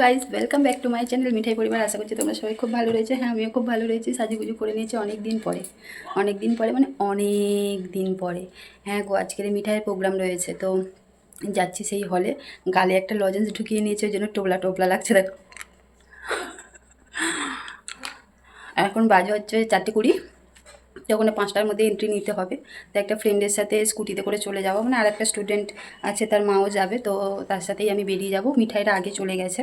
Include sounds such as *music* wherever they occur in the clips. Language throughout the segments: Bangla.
Guys welcome back to my channel মিঠাই পরিবার আশা করছি তোমরা সবাই খুব ভালো রয়েছে। হ্যাঁ আমিও খুব ভালো রয়েছি। সাজুগুজু করে নিয়েছি অনেক দিন পরে। অনেক দিন পরে মানে অনেক দিন পরে। হ্যাঁ গো, আজকের মিঠাইয়ের প্রোগ্রাম রয়েছে। তো যাচ্ছি সেই হলে গালে একটা লজেন্স ঢুকিয়ে নিয়েছে, ওই জন্য টোপলা টোপলা লাগছে, দেখো। এখন বাজে হচ্ছে চারটে কুড়ি। তো ওখানে পাঁচটার মধ্যে এন্ট্রি নিতে হবে। তো একটা ফ্রেন্ডের সাথে স্কুটিতে করে চলে যাব। মানে আর একটা স্টুডেন্ট আছে, তার মাও যাবে। তো তার সাথেই আমি বেরিয়ে যাব। মিঠাইটা আগে চলে গেছে।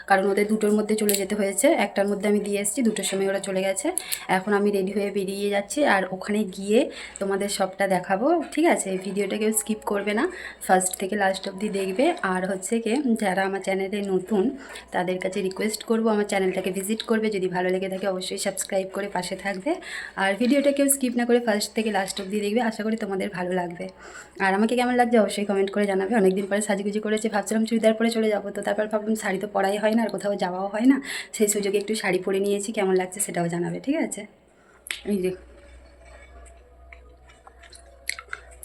কারণ ওদের দুটোর মধ্যে চলে যেতে হয়েছে। একটার মধ্যে আমি দিয়ে এসেছি, দুটোর সময় ওরা চলে গেছে। এখন আমি রেডি হয়ে বেরিয়ে যাচ্ছি আর ওখানে গিয়ে তোমাদের সবটা দেখাবো, ঠিক আছে? ভিডিওটা কেউ স্কিপ করবে না। ফার্স্ট থেকে লাস্ট অবধি দেখবে। আর হচ্ছে কি, যারা আমার চ্যানেলে নতুন, তাদের কাছে রিকোয়েস্ট করব আমার চ্যানেলটাকে ভিজিট করবে। যদি ভালো লেগে থাকে অবশ্যই সাবস্ক্রাইব করে পাশে থাকবে। আর ভিডিওটা কেউ স্কিপ না করে ফার্স্ট থেকে লাস্ট অবধি দেখবে। আশা করি তোমাদের ভালো লাগবে। আর আমাকে কেমন লাগছে অবশ্যই কমেন্ট করে জানাবে। অনেকদিন পরে সাজুগুজি করেছে, ভাবছিলাম চুড়িদার পরে চলে যাব, তো তারপর ভাবলাম শাড়ি তো পরাই হয় না। আর কোথাও যাওয়াও হয় না। সেই সুযোগে একটু শাড়ি পরে নিয়েছি, কেমন লাগছে সেটাও জানাবে, ঠিক আছে? এই যে।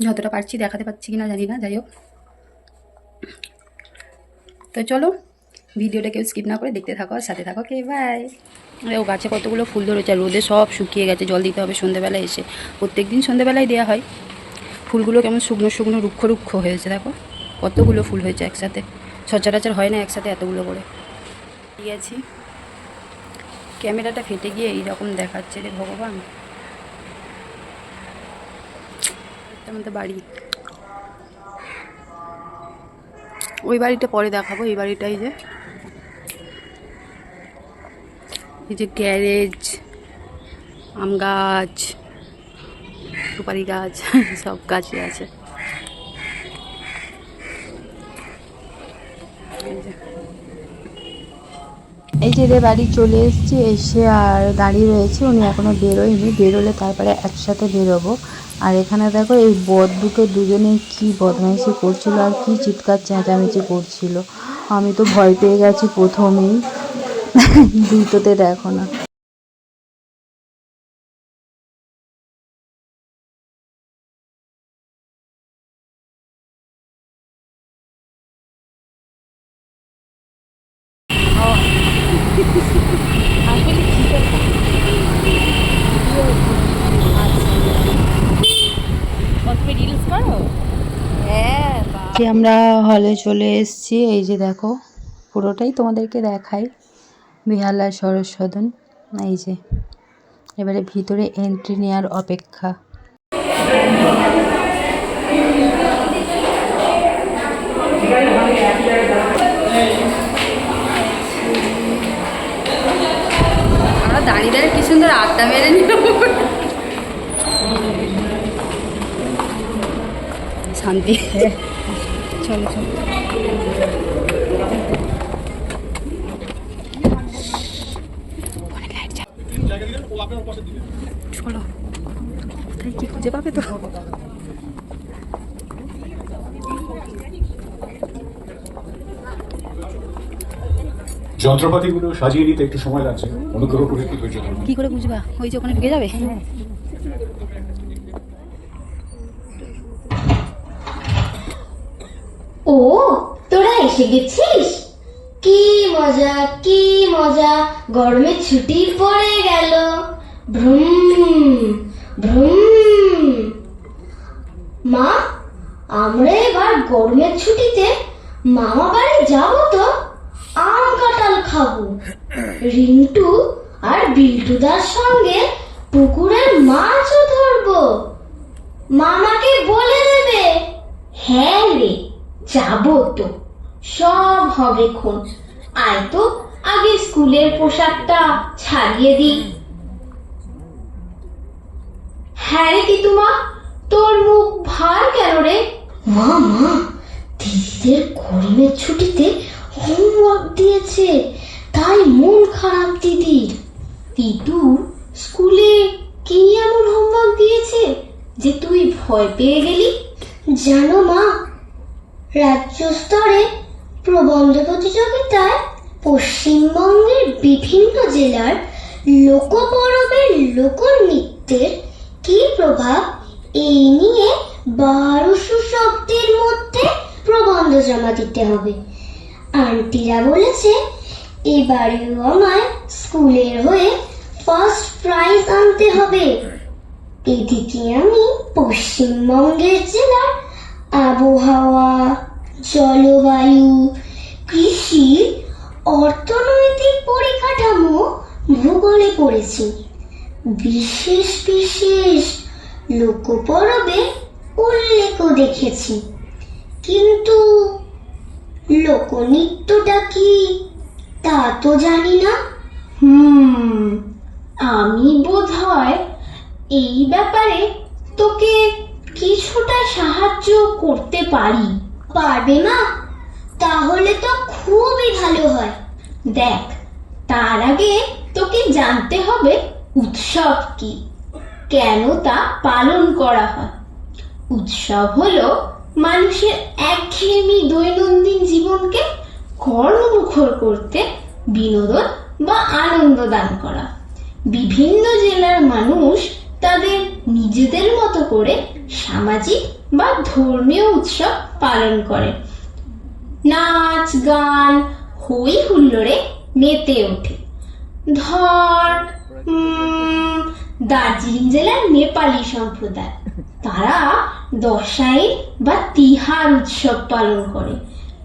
যতটা পারছি দেখাতে পারছি কি না জানি না, যাই হোক। তো চলো, ভিডিওটা কেউ স্কিপ না করে দেখতে থাকো আর সাথে থাকো। কে বাই ও গাছে কতগুলো ফুল ধরেছে, আর রোদে সব শুকিয়ে গেছে, জল দিতে হবে সন্ধ্যেবেলায় এসে। প্রত্যেক দিন সন্ধ্যেবেলায় দেওয়া হয়। ফুলগুলো কেমন শুকনো শুকনো, রুক্ষ রুক্ষ হয়েছে, দেখো। কতগুলো ফুল হয়েছে একসাথে। সচরাচর হয় না একসাথে এতগুলো করে। গেছি ক্যামেরাটা ফেটে গিয়ে এইরকম দেখাচ্ছে রে ভগবান। আমাদের বাড়ি। ওই বাড়িটা পরে দেখাবো, এই বাড়িটাই যে। এই যে গ্যারেজ, আম গাছ, সুপারি গাছ, *laughs* সব গাছই আছে। এই যে এদের বাড়ি চলে এসেছি, এসে আর দাঁড়িয়ে রয়েছে। উনি এখনও বেরোয়নি। বেরোলে তারপরে একসাথে বেরোবো। আর এখানে দেখো, এই বদ দুটো দুজনে কী বদমাইশি করছিল আর কি চিৎকার চেঁচামেচি করছিল। আমি তো ভয় পেয়ে গেছি প্রথমেই। *laughs* দুটোতে দেখো না। যে আমরা হলে চলে এসেছি। এই যে দেখো পুরোটাই তোমাদেরকে দেখাই। বিহালার সরস সদন এই যে। এবারে ভিতরে এন্ট্রি নেওয়ার অপেক্ষা। আমরা দাঁড়িয়ে দাঁড়িয়ে কি সুন্দর আড্ডা মেরে নিল শান্তি। *laughs* চলো চলো চলো। কোথায় কি খুঁজে পাবে তো? যন্ত্রপাতিগুলো সাজিয়ে নিতে একটু সময় লাগছে। অনুগ্রহ করে একটু ধৈর্য ধরুন কি করে বুঝবা? ওই যে ওখানে ঢুকে যাবে ও তোরা এসে গেছিস কি মজা কি মজা গরমে ছুটি পড়ে গেল। ভ্রুম ভ্রুম। মা, আমরা এবার গরমের ছুটিতে মামা বাড়ি যাব তো? আম কাঁঠাল খাব। রিন্টু আর বিল্টুদার সঙ্গে পুকুরের মাছও ধরবো। মামাকে বলে দেবে। হ্যাঁ রে, যাব তো। সব হবে খুন আয় তো। আগে স্কুলের পোশাকটা ছাড়িয়ে দিই। হ্যাঁ রে তিতুমা তোর মুখ ভার কেন রে? মা মা দিদিদের গরমের ছুটিতে হোমওয়ার্ক দিয়েছে তাই মন খারাপ দিদির তিতু স্কুলে কি এমন হোমওয়ার্ক দিয়েছে যে তুই ভয় পেয়ে গেলি? জানো মা রাজ্য স্তরে প্রবন্ধ প্রতিযোগিতায় পশ্চিমবঙ্গের বিভিন্ন জেলার লোকপরবের লোকনৃত্যের কি প্রভাব, এই নিয়ে বারোশো শব্দের মধ্যে প্রবন্ধ জমা দিতে হবে। আন্টিরা বলেছে, এবারেও আমায় স্কুলের হয়ে ফার্স্ট প্রাইজ আনতে হবে। এদিকে আমি পশ্চিমবঙ্গের জেলার আবহাওয়া, জলবায়ু, কৃষি অর্থনৈতিক পরিকাঠামো ভূগোলে পড়েছি। বিশেষ বিশেষ লোকপরবে উল্লেখও দেখেছি। কিন্তু লোকনৃত্যটা কি, তা তো জানি না। হুম, আমি বোধ হয় এই ব্যাপারে তোকে কিছুটা সাহায্য করতে পারি। পারবে মা তাহলে তো খুবই ভালো হয়। দেখ, তার আগে তোকে জানতে হবে উৎসব কি, কেন তা পালন করা হয়। উৎসব হলো মানুষের একঘেয়েমি দৈনন্দিন জীবনকে কর্মমুখর করতে বিনোদন বা আনন্দ দান করা। বিভিন্ন জেলার মানুষ তাদের নিজেদের মতো করে সামাজিক বা ধর্মীয় উৎসব পালন করে। নাচ, গান, হই হুল্লোড়ে মেতে ওঠে। ধর দার্জিলিং জেলার নেপালি সম্প্রদায়। তারা দশাই বা তিহার উৎসব পালন করে।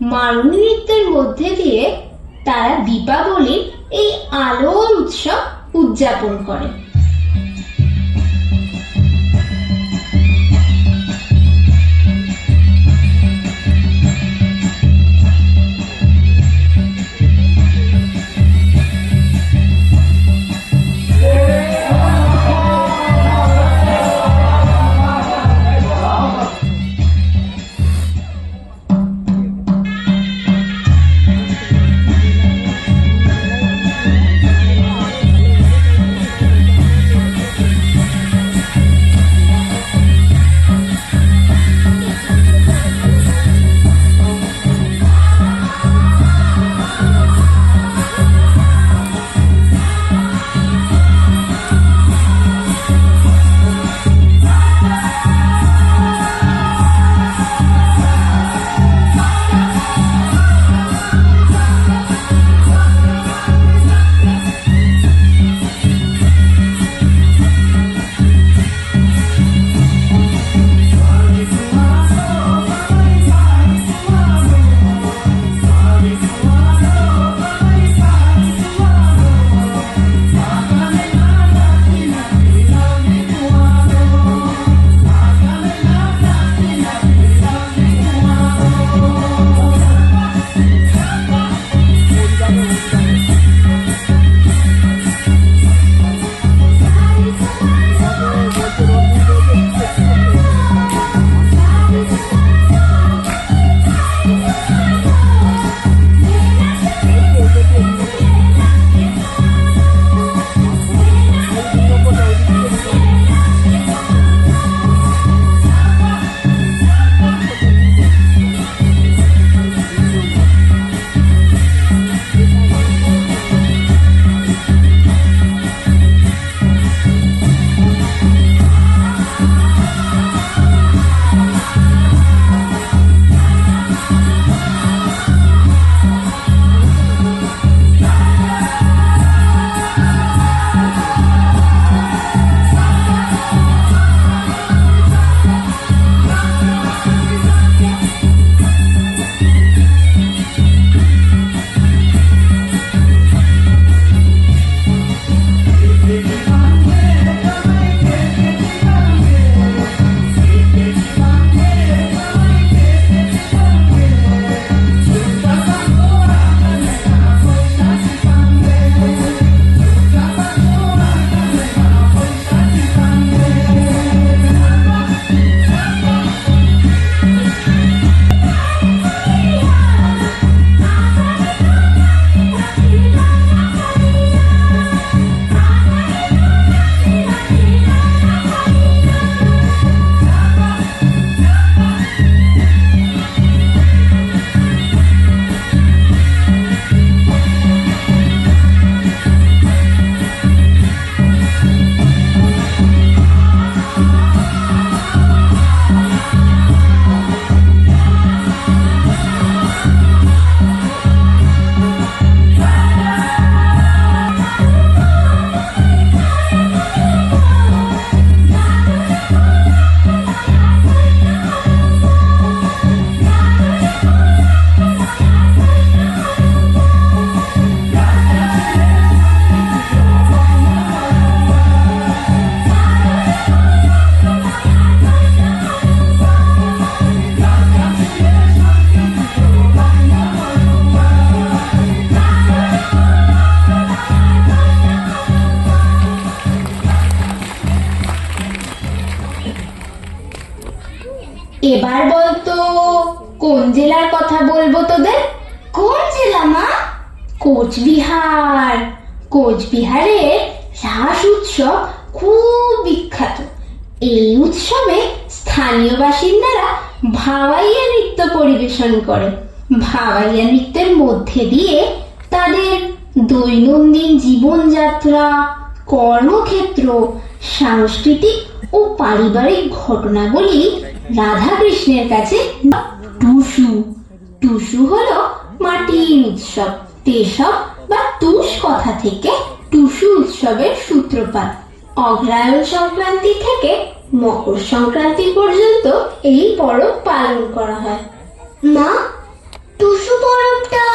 মারুনি নৃত্যের মধ্যে দিয়ে তারা দীপাবলির এই আলোর উৎসব উদযাপন করে। এবার বলতো, কোন জেলার কথা বলব তোদের? কোন জেলা, মা? কোচবিহার। কোচবিহারের রাস উৎসব খুব বিখ্যাত। এই উৎসবে স্থানীয় বাসিন্দারা ভাওয়াইয়া নৃত্য পরিবেশন করে। ভাওয়াইয়া নৃত্যের মধ্যে দিয়ে তাদের দৈনন্দিন জীবনযাত্রা, কর্মক্ষেত্র, সাংস্কৃতিক ও পারিবারিক ঘটনাগুলি রাধাকৃষ্ণের কাছে টুসু। টুসু হলো মাটির উৎসব, তেসব বা তুষ কথা থেকে টুসু উৎসবের সূত্রপাত। অগ্রায়ণ সংক্রান্তি থেকে মকর সংক্রান্তি পর্যন্ত এই পরব পালন করা হয়। মা, টুসু পরবটা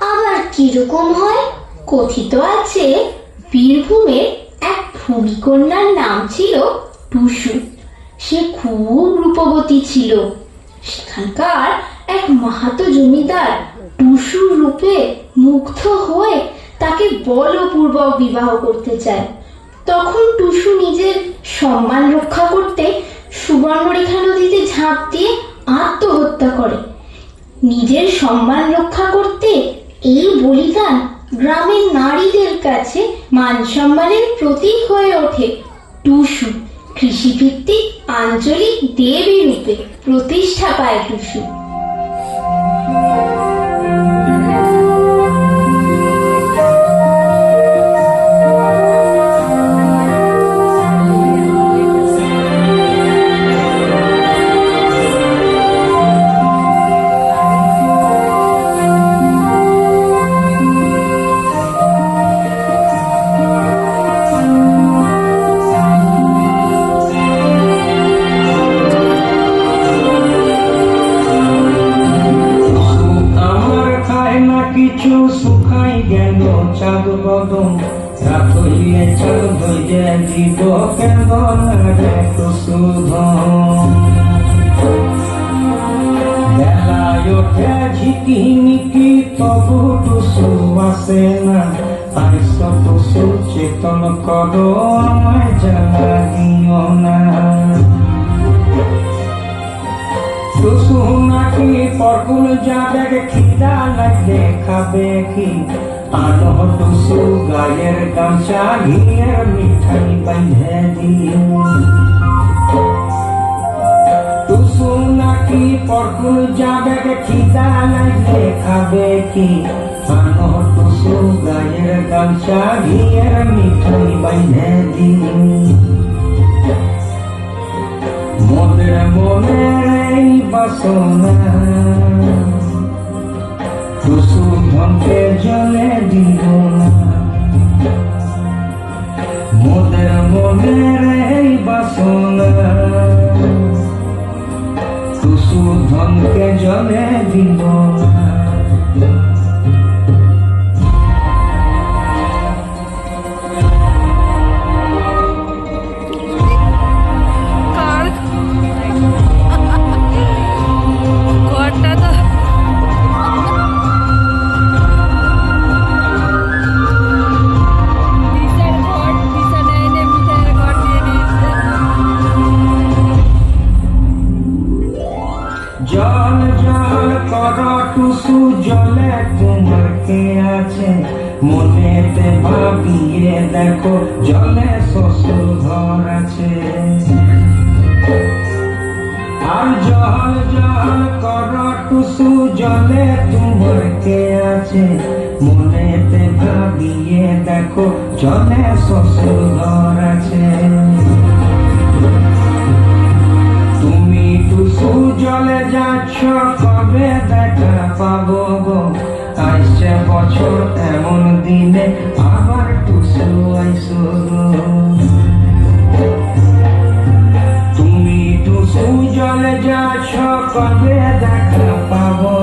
আবার কীরকম হয়? কথিত আছে, বীরভূমের এক ভূমিকন্যার নাম ছিল টুসু। সে খুব রূপবতী ছিল। সেখানকার এক মাহাতো জমিদার টুসু রূপে মুগ্ধ হয়ে তাকে বলপূর্বক বিবাহ করতে চায়। তখন টুসু নিজের সম্মান রক্ষা করতে সুবর্ণরেখা নদীতে ঝাঁপ দিয়ে আত্মহত্যা করে। নিজের সম্মান রক্ষা করতে এই বলিদান গ্রামের নারীদের কাছে মান সম্মানের প্রতীক হয়ে ওঠে। টুসু কৃষিভিত্তিক আঞ্চলিক দেবী রূপে প্রতিষ্ঠা পায় টুসু টুসু আসে না আইস টুসু চেতন করো, আমায় দিও না। নাকি পরকুল যাবে, খিদা লাগলে খাবে কি? আনো টুসু গায়ের গামছা ঘিয়ের মিঠাই বাইন্ধে দিও। পরকুল যাবে খিদা লাগলে খাবে কি? আনো টুসু গায়ের গামছা ঘিয়ের মিঠাই বাইনে দিন। মোদের এই বাসনা। মনেতে ভাবিয়ে দেখো, জলে শ্বশুর ঘর আছে আর জল জল কর টুসু, জলে তোমার কে আছে? মনেতে ভাবিয়ে দেখো, জলে শ্বশুর ঘর আছে তুমি টুসু, জলে যাচ্ছ, কবে দেখা পাবো গো? আসছে বছর, এমন দিনে আবার টুসু আইসো তুমি টুসু জলে যাচ্ছ কবে দেখা পাবো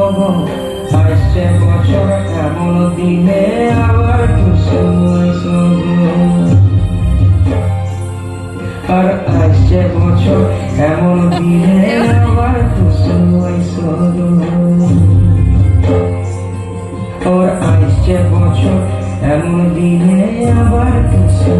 আসছে বছর, এমন দিনে আবার টুসু আইসো আর আসছে বছর, এমন দিনে আবার টুসু আইসো আসছে বছর এমন দিনে আবার কিছু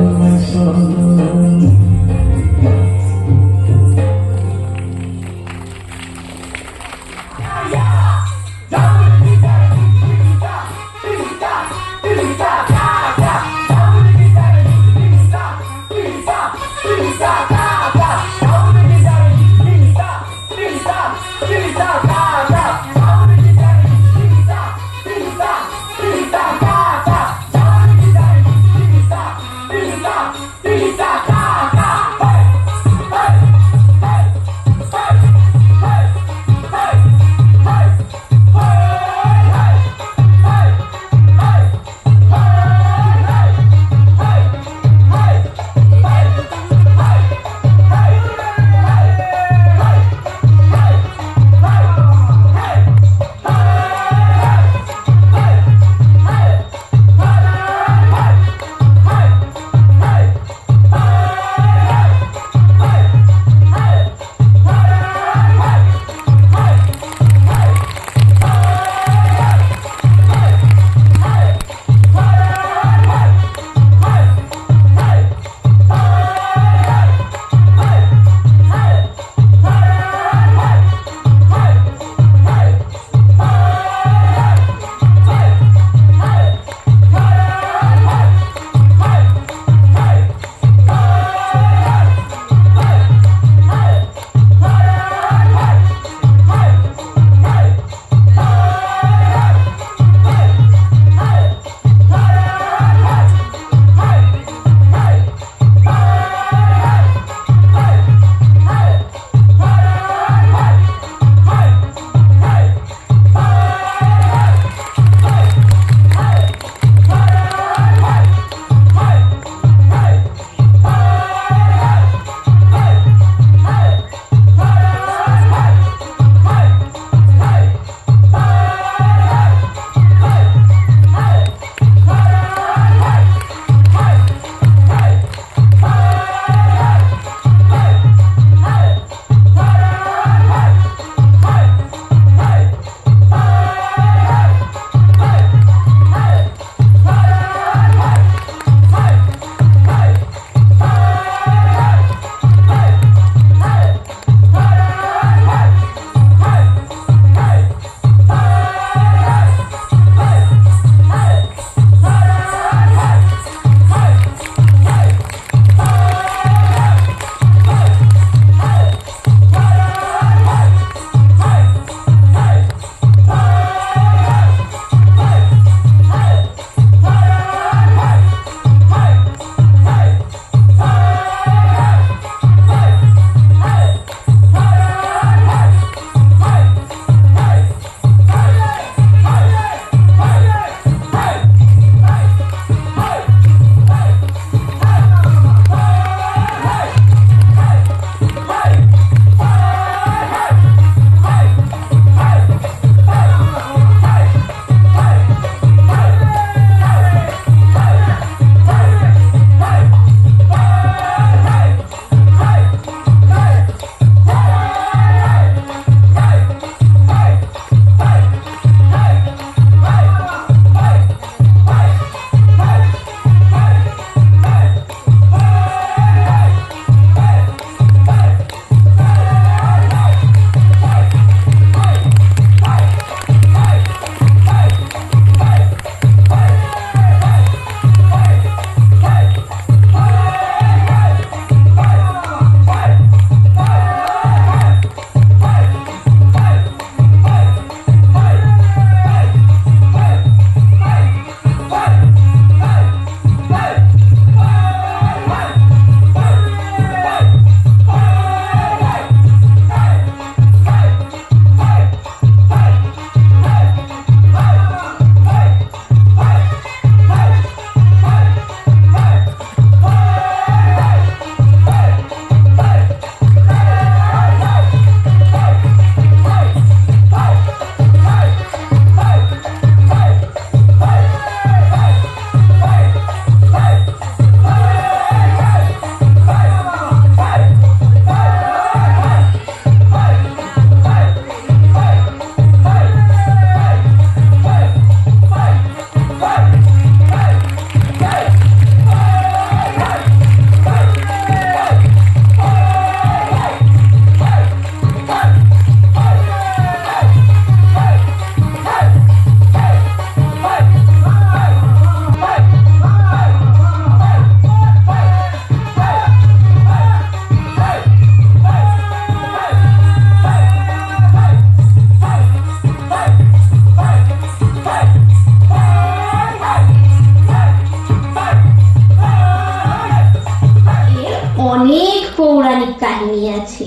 কাহিনী আছে।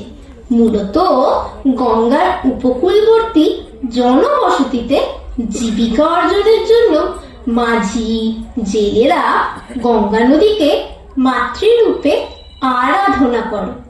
মূলত গঙ্গার উপকূলবর্তী জনবসতিতে জীবিকা অর্জনের জন্য মাঝি, জেলেরা গঙ্গা নদীকে মাতৃরূপে আরাধনা করে।